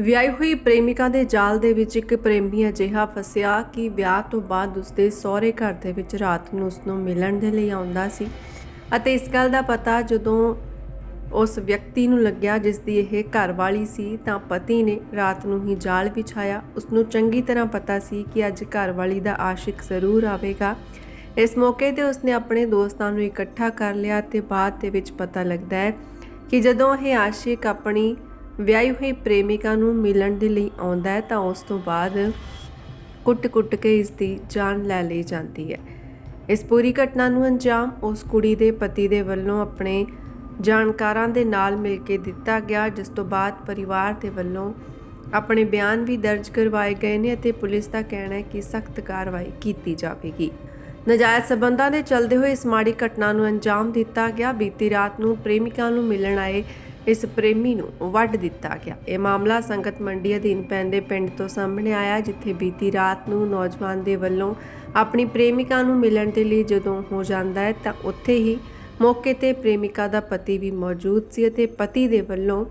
ਵਿਆਹੀ ਹੋਈ ਪ੍ਰੇਮਿਕਾ ਦੇ ਜਾਲ ਦੇ ਵਿੱਚ ਇੱਕ ਪ੍ਰੇਮੀ ਅਜਿਹਾ ਫਸਿਆ ਕਿ ਵਿਆਹ ਤੋਂ ਬਾਅਦ ਉਸਦੇ ਸਹੁਰੇ ਘਰ ਦੇ ਵਿੱਚ ਰਾਤ ਨੂੰ ਉਸ ਨੂੰ ਮਿਲਣ ਦੇ ਲਈ ਆਉਂਦਾ ਸੀ। ਅਤੇ ਇਸ ਗੱਲ ਦਾ ਪਤਾ ਜਦੋਂ ਉਸ ਵਿਅਕਤੀ ਨੂੰ ਲੱਗਿਆ ਜਿਸ ਦੀ ਇਹ ਘਰਵਾਲੀ ਸੀ, ਤਾਂ ਪਤੀ ਨੇ ਰਾਤ ਨੂੰ ਹੀ ਜਾਲ ਵਿਛਾਇਆ। ਉਸ ਨੂੰ ਚੰਗੀ ਤਰ੍ਹਾਂ ਪਤਾ ਸੀ ਕਿ ਅੱਜ ਘਰਵਾਲੀ ਦਾ ਆਸ਼ਿਕ ਜ਼ਰੂਰ ਆਵੇਗਾ। ਇਸ ਮੌਕੇ ਤੇ ਉਸਨੇ ਆਪਣੇ ਦੋਸਤਾਂ ਨੂੰ ਇਕੱਠਾ ਕਰ ਲਿਆ ਤੇ ਬਾਅਦ ਦੇ ਵਿੱਚ ਪਤਾ ਲੱਗਦਾ ਹੈ ਕਿ ਜਦੋਂ ਇਹ ਆਸ਼ਿਕ ਆਪਣੀ ਵਿਆਹੀ ਹੋਈ ਪ੍ਰੇਮਿਕਾ ਨੂੰ ਮਿਲਣ ਦੇ ਲਈ ਆਉਂਦਾ ਹੈ ਤਾਂ ਉਸ ਤੋਂ ਬਾਅਦ ਕੁੱਟ-ਕੁੱਟ ਕੇ ਇਸ ਦੀ ਜਾਨ ਲੈ ਲਈ ਜਾਂਦੀ ਹੈ। ਇਸ ਪੂਰੀ ਘਟਨਾ ਨੂੰ ਅੰਜਾਮ ਉਸ ਕੁੜੀ ਦੇ ਪਤੀ ਦੇ ਵੱਲੋਂ ਆਪਣੇ ਜਾਣਕਾਰਾਂ ਦੇ ਨਾਲ ਮਿਲ ਕੇ ਦਿੱਤਾ ਗਿਆ, ਜਿਸ ਤੋਂ ਬਾਅਦ ਪਰਿਵਾਰ ਦੇ ਵੱਲੋਂ ਆਪਣੇ ਬਿਆਨ ਵੀ ਦਰਜ ਕਰਵਾਏ ਗਏ ਨੇ ਅਤੇ ਪੁਲਿਸ ਦਾ ਕਹਿਣਾ ਹੈ ਕਿ ਸਖਤ ਕਾਰਵਾਈ ਕੀਤੀ ਜਾਵੇਗੀ। ਨਜਾਇਜ਼ ਸਬੰਧਾਂ ਦੇ ਚੱਲਦੇ ਹੋਏ ਇਸ ਮਾੜੀ ਘਟਨਾ ਨੂੰ ਅੰਜਾਮ ਦਿੱਤਾ ਗਿਆ। ਬੀਤੀ ਰਾਤ ਨੂੰ ਪ੍ਰੇਮਿਕਾ ਨੂੰ ਮਿਲਣ ਆਏ ਇਸ ਪ੍ਰੇਮੀ ਨੂੰ ਵੱਢ ਦਿੱਤਾ ਗਿਆ। ਇਹ ਮਾਮਲਾ ਸੰਗਤ ਮੰਡੀ ਅਧੀਨ ਪੈਂਦੇ ਪਿੰਡ ਤੋਂ ਸਾਹਮਣੇ ਆਇਆ, ਜਿੱਥੇ ਬੀਤੀ ਰਾਤ ਨੂੰ ਨੌਜਵਾਨ ਦੇ ਵੱਲੋਂ ਆਪਣੀ ਪ੍ਰੇਮਿਕਾ ਨੂੰ ਮਿਲਣ ਦੇ ਲਈ ਜਦੋਂ ਹੋ ਜਾਂਦਾ ਹੈ, ਤਾਂ ਉੱਥੇ ਹੀ ਮੌਕੇ ਤੇ ਪ੍ਰੇਮਿਕਾ ਦਾ ਪਤੀ ਵੀ ਮੌਜੂਦ ਸੀ ਅਤੇ ਪਤੀ ਦੇ ਵੱਲੋਂ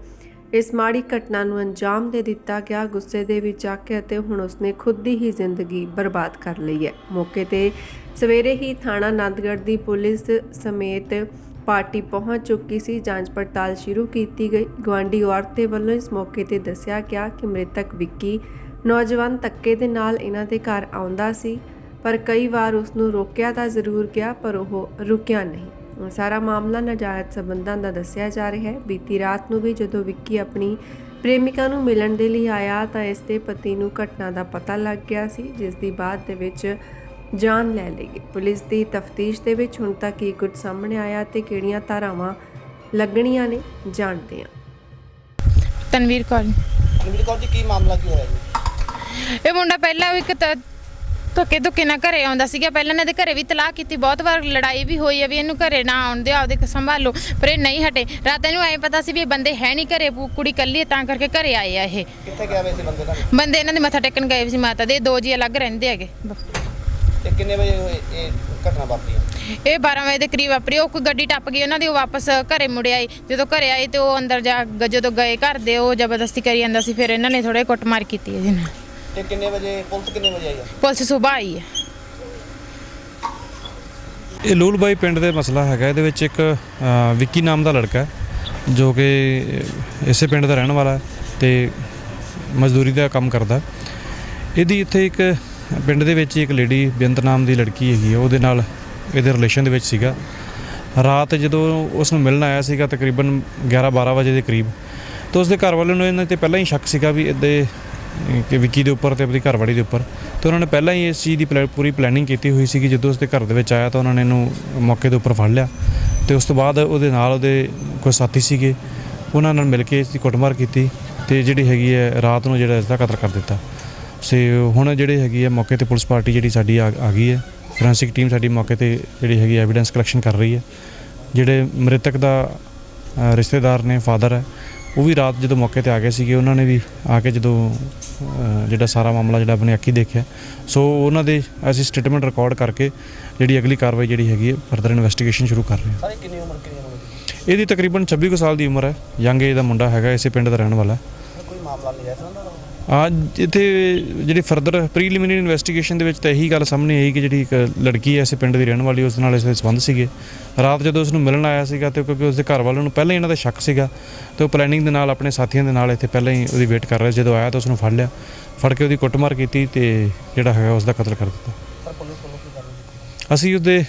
ਇਸ ਮਾੜੀ ਘਟਨਾ ਨੂੰ ਅੰਜਾਮ ਦੇ ਦਿੱਤਾ ਗਿਆ। ਗੁੱਸੇ ਦੇ ਵਿੱਚ ਆ ਕੇ ਅਤੇ ਹੁਣ ਉਸਨੇ ਖੁਦ ਦੀ ਹੀ ਜ਼ਿੰਦਗੀ ਬਰਬਾਦ ਕਰ ਲਈ ਹੈ। ਮੌਕੇ ਤੇ ਸਵੇਰੇ ਹੀ ਥਾਣਾ ਆਨੰਦਗੜ੍ਹ ਦੀ ਪੁਲਿਸ ਸਮੇਤ ਪਾਰਟੀ ਪਹੁੰਚ ਚੁੱਕੀ ਸੀ, ਜਾਂਚ ਪੜਤਾਲ ਸ਼ੁਰੂ ਕੀਤੀ ਗਈ। ਗਵਾਂਡੀ ਔਰਤ ਦੇ ਵੱਲੋਂ ਇਸ ਮੌਕੇ ਤੇ ਦੱਸਿਆ ਗਿਆ ਕਿ ਮ੍ਰਿਤਕ ਵਿੱਕੀ ਨੌਜਵਾਨ ਧੱਕੇ ਦੇ ਨਾਲ ਇਹਨਾਂ ਦੇ ਘਰ ਆਉਂਦਾ ਸੀ, ਪਰ ਕਈ ਵਾਰ ਉਸ ਨੂੰ ਰੋਕਿਆ ਤਾਂ ਜ਼ਰੂਰ ਗਿਆ, ਪਰ ਉਹ ਰੁਕਿਆ ਨਹੀਂ। ਸਾਰਾ ਮਾਮਲਾ ਨਾਜਾਇਜ਼ ਸਬੰਧਾਂ ਦਾ ਦੱਸਿਆ ਜਾ ਰਿਹਾ ਹੈ। ਬੀਤੀ ਰਾਤ ਨੂੰ ਵੀ ਜਦੋਂ ਵਿੱਕੀ ਆਪਣੀ ਪ੍ਰੇਮਿਕਾ ਨੂੰ ਮਿਲਣ ਦੇ ਲਈ ਆਇਆ ਤਾਂ ਇਸ ਦੇ ਪਤੀ ਨੂੰ ਘਟਨਾ ਦਾ ਪਤਾ ਲੱਗ ਗਿਆ ਸੀ, ਜਿਸ ਦੀ ਬਾਅਦ ਦੇ ਵਿੱਚ ਜਾਨ ਲੈ ਲਈ ਪੁਲਿਸ ਦੀ ਤਫਤੀਸ਼ ਦੇ ਵਿੱਚ ਹੁਣ ਤੱਕ ਕੀ ਕੁਝ ਸਾਹਮਣੇ ਆਇਆ ਤੇ ਕਿਹੜੀਆਂ ਧਾਰਾਵਾਂ ਲੱਗਣੀਆਂ ਨੇ ਜਾਣਦੇ ਹਾਂ। ਤਨਵੀਰ ਕੌਰ। ਰਣਵੀਰ ਕੌਰ ਜੀ ਕੀ ਮਾਮਲਾ ਕੀ ਹੋਇਆ ਜੀ? ਇਹ ਮੁੰਡਾ ਪਹਿਲਾਂ ਵੀ ਇੱਕ ਧੋਕੇ ਧੁੱਕੇ ਨਾਲ ਘਰੇ ਆਉਂਦਾ ਸੀਗਾ। ਪਹਿਲਾਂ ਇਹਨਾਂ ਦੇ ਘਰੇ ਵੀ ਤਲਾਕ ਕੀਤੀ ਬਹੁਤ ਵਾਰ ਲੜਾਈ ਵੀ ਹੋਈ ਹੈ ਵੀ ਇਹਨੂੰ ਘਰੇ ਨਾ ਆਉਣ ਦਿਓ ਆਪਦੇ ਕ- ਸੰਭਾਲੋ ਪਰ ਇਹ ਨਹੀਂ ਹਟੇ। ਰਾਤ ਇਹਨੂੰ ਐਂ ਪਤਾ ਸੀ ਵੀ ਇਹ ਬੰਦੇ ਹੈ ਨਹੀਂ ਘਰੇ ਪੂ- ਕੁੜੀ ਕੱਲੀ ਹੈ ਤਾਂ ਕਰਕੇ ਘਰੇ ਆਏ ਆ ਇਹ। ਕਿੱਥੇ ਗਿਆ ਵੇ ਸੀ ਬੰਦੇ ਦਾ ਬੰਦੇ ਇਹਨਾਂ ਦੇ ਮੱਥਾ ਟੇਕਣ ਗਏ ਸੀ ਮਾਤਾ ਦੇ ਦੋ ਜੀ ਅਲੱਗ ਰਹਿੰਦੇ ਹੈਗੇ। ਤੇ ਕਿੰਨੇ ਵਜੇ ਹੋਏ ਇਹ ਘਟਨਾ ਵਾਪਰੀ ਹੈ? ਇਹ 12 ਵਜੇ ਦੇ ਕਰੀਬ ਆਪਣੀ ਉਹ ਕੋਈ ਗੱਡੀ ਟੱਪ ਗਈ ਉਹਨਾਂ ਦੀ ਉਹ ਵਾਪਸ ਘਰੇ ਮੁੜ ਆਈ। ਜਦੋਂ ਘਰੇ ਆਈ ਤੇ ਉਹ ਅੰਦਰ ਜਾ ਗ- ਜਦੋਂ ਗਏ ਘਰ ਦੇ ਉਹ ਜ਼ਬਰਦਸਤੀ ਕਰੀ ਜਾਂਦਾ ਸੀ। ਫਿਰ ਇਹਨਾਂ ਨੇ ਥੋੜੇ ਕੁੱਟਮਾਰ ਕੀਤੀ ਹੈ ਜੀ ਨਾਲ। ਤੇ ਕਿੰਨੇ ਵਜੇ ਪੁਲਿਸ ਕਿੰਨੇ ਵਜੇ ਆਈ ਹੈ? ਪੁਲਿਸ ਸੁਬਾਹ ਆਈ ਹੈ। ਇਹ ਲੂਲਬਾਈ ਪਿੰਡ ਦੇ ਮਸਲਾ ਹੈਗਾ। ਇਹਦੇ ਵਿੱਚ ਇੱਕ ਅ, ਵਿੱਕੀ ਨਾਮ ਦਾ ਲੜਕਾ ਹੈ ਜੋ ਕਿ ਇਸੇ ਪਿੰਡ ਦਾ ਰਹਿਣ ਵਾਲਾ ਹੈ ਤੇ ਮਜ਼ਦੂਰੀ ਦਾ ਕੰਮ ਕਰਦਾ ਹੈ। ਇਹਦੀ ਇੱਥੇ ਇੱਕ ਪਿੰਡ ਦੇ ਵਿੱਚ ਇੱਕ ਲੇਡੀ ਬੇਅੰਤ ਨਾਮ ਦੀ ਲੜਕੀ ਹੈਗੀ ਹੈ ਉਹਦੇ ਨਾਲ ਇਹਦੇ ਰਿਲੇਸ਼ਨ ਦੇ ਵਿੱਚ ਸੀਗਾ। ਰਾਤ ਜਦੋਂ ਉਸ ਨੂੰ ਮਿਲਣ ਆਇਆ ਸੀਗਾ ਤਕਰੀਬਨ 11 12 ਵਜੇ ਦੇ ਕਰੀਬ, ਤਾਂ ਉਸ ਦੇ ਘਰ ਵਾਲੇ ਨੂੰ ਇਹਨਾਂ ਤੇ ਪਹਿਲਾਂ ਹੀ ਸ਼ੱਕ ਸੀਗਾ ਵੀ ਇਹਦੇ ਕਿ ਵਿੱਕੀ ਦੇ ਉੱਪਰ ਤੇ ਆਪਣੀ ਘਰਵਾਲੀ ਦੇ ਉੱਪਰ। ਤੇ ਉਹਨਾਂ ਨੇ ਪਹਿਲਾਂ ਹੀ ਇਸ ਚੀਜ਼ ਦੀ ਪਲੈ- ਪੂਰੀ ਪਲੈਨਿੰਗ ਕੀਤੀ ਹੋਈ ਸੀ ਕਿ ਜਦੋਂ ਉਸਦੇ ਘਰ ਦੇ ਵਿੱਚ ਆਇਆ ਤਾਂ ਉਹਨਾਂ ਨੇ ਇਹਨੂੰ ਮੌਕੇ ਦੇ ਉੱਪਰ ਫੜ ਲਿਆ। ਤੇ ਉਸ ਤੋਂ ਬਾਅਦ ਉਹਦੇ ਨਾਲ ਉਹਦੇ ਕੋਈ ਸਾਥੀ ਸੀਗੇ, ਉਹਨਾਂ ਨਾਲ ਮਿਲ ਕੇ ਇਸ ਦੀ ਕੁੱਟਮਾਰ ਕੀਤੀ ਤੇ ਜਿਹੜੀ ਹੈਗੀ ਹੈ ਰਾਤ ਨੂੰ ਜਿਹੜਾ ਇਸ ਦਾ ਕਤਲ ਕਰ ਦਿੱਤਾ। ਸੇ ਹੁਣ ਜਿਹੜੇ ਹੈਗੀ ਹੈ ਮੌਕੇ ਤੇ ਪੁਲਿਸ ਪਾਰਟੀ ਜਿਹੜੀ ਸਾਡੀ ਆ ਆ ਗਈ ਹੈ। ਫੋਰੈਂਸਿਕ ਟੀਮ ਸਾਡੀ ਮੌਕੇ ਤੇ ਜਿਹੜੀ ਹੈਗੀ ਐਵੀਡੈਂਸ ਕਲੈਕਸ਼ਨ ਕਰ ਰਹੀ ਹੈ। ਜਿਹੜੇ ਮ੍ਰਿਤਕ ਦਾ ਰਿਸ਼ਤੇਦਾਰ ਨੇ ਫਾਦਰ ਹੈ ਉਹ ਵੀ ਰਾਤ ਜਦੋਂ ਮੌਕੇ ਤੇ ਆ ਗਏ ਸੀਗੇ ਉਹਨਾਂ ਨੇ ਵੀ ਆ ਕੇ ਜਦੋਂ ਜਿਹੜਾ ਸਾਰਾ ਮਾਮਲਾ ਜਿਹੜਾ ਆਪਣੇ ਅੱਖੀ ਦੇਖਿਆ। ਸੋ ਉਹਨਾਂ ਦੇ ਅਸੀਂ ਸਟੇਟਮੈਂਟ ਰਿਕਾਰਡ ਕਰਕੇ ਜਿਹੜੀ ਅਗਲੀ ਕਾਰਵਾਈ ਜਿਹੜੀ ਹੈਗੀ ਹੈ ਫਰਦਰ ਇਨਵੈਸਟੀਗੇਸ਼ਨ ਸ਼ੁਰੂ ਕਰ ਰਹੇ ਹਾਂ। ਸਾਰੇ ਕਿੰਨੀ ਉਮਰ ਕਿੰਨੀ ਉਮਰ ਇਹਦੀ ਤਕਰੀਬਨ 26 ਕੁ ਸਾਲ ਦੀ ਉਮਰ ਹੈ। ਯੰਗ ਏਜ ਦਾ ਮੁੰਡਾ ਹੈਗਾ ਇਸੇ ਪਿੰਡ ਦਾ ਰਹਿਣ ਵਾਲਾ ਹੈ। ਮਾਮਲਾ ਆ ਇੱਥੇ ਜਿਹੜੀ ਫਰਦਰ ਪ੍ਰੀਲਿਮਿਨਰੀ ਇਨਵੈਸਟੀਗੇਸ਼ਨ ਦੇ ਵਿੱਚ ਤਾਂ ਇਹੀ ਗੱਲ ਸਾਹਮਣੇ ਆਈ ਕਿ ਜਿਹੜੀ ਇੱਕ ਲੜਕੀ ਹੈ ਇਸੇ ਪਿੰਡ ਦੀ ਰਹਿਣ ਵਾਲੀ ਉਸ ਨਾਲ ਇਸ ਦੇ ਸੰਬੰਧ ਸੀਗੇ। ਰਾਤ ਜਦੋਂ ਉਸ ਨੂੰ ਮਿਲਣ ਆਇਆ ਸੀਗਾ ਤੇ ਕਿਉਂਕਿ ਉਸ ਦੇ ਘਰ ਵਾਲਿਆਂ ਨੂੰ ਪਹਿਲਾਂ ਹੀ ਇਹਨਾਂ ਦਾ ਸ਼ੱਕ ਸੀਗਾ ਤੇ ਉਹ ਪਲੈਨਿੰਗ ਦੇ ਨਾਲ ਆਪਣੇ ਸਾਥੀਆਂ ਦੇ ਨਾਲ ਇੱਥੇ ਪਹਿਲਾਂ ਹੀ ਉਹਦੀ ਵੇਟ ਕਰ ਰਹੇ। ਜਦੋਂ ਆਇਆ ਤਾਂ ਉਸ ਨੂੰ ਫੜ ਲਿਆ ਫੜ ਕੇ ਉਹਦੀ ਕੁੱਟਮਾਰ ਕੀਤੀ ਤੇ ਜਿਹੜਾ ਹੈਗਾ ਉਸ ਦਾ ਕਤਲ ਕਰ ਦਿੱਤਾ। ਅਸੀਂ ਉਹਦੇ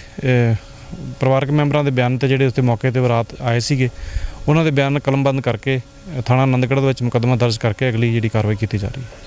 ਪਰਿਵਾਰਕ ਮੈਂਬਰਾਂ ਦੇ ਬਿਆਨ ਤੇ ਜਿਹੜੇ ਉਸ ਦੇ ਮੌਕੇ ਤੇ ਰਾਤ ਆਏ ਸੀਗੇ, ਉਹਨਾਂ ਦੇ ਬਿਆਨ ਕਲਮਬੰਦ ਕਰਕੇ ਥਾਣਾ ਆਨੰਦਗੜ੍ਹ ਦੇ ਵਿੱਚ ਮੁਕੱਦਮਾ ਦਰਜ ਕਰਕੇ ਅਗਲੀ ਜਿਹੜੀ ਕਾਰਵਾਈ ਕੀਤੀ ਜਾ ਰਹੀ ਹੈ।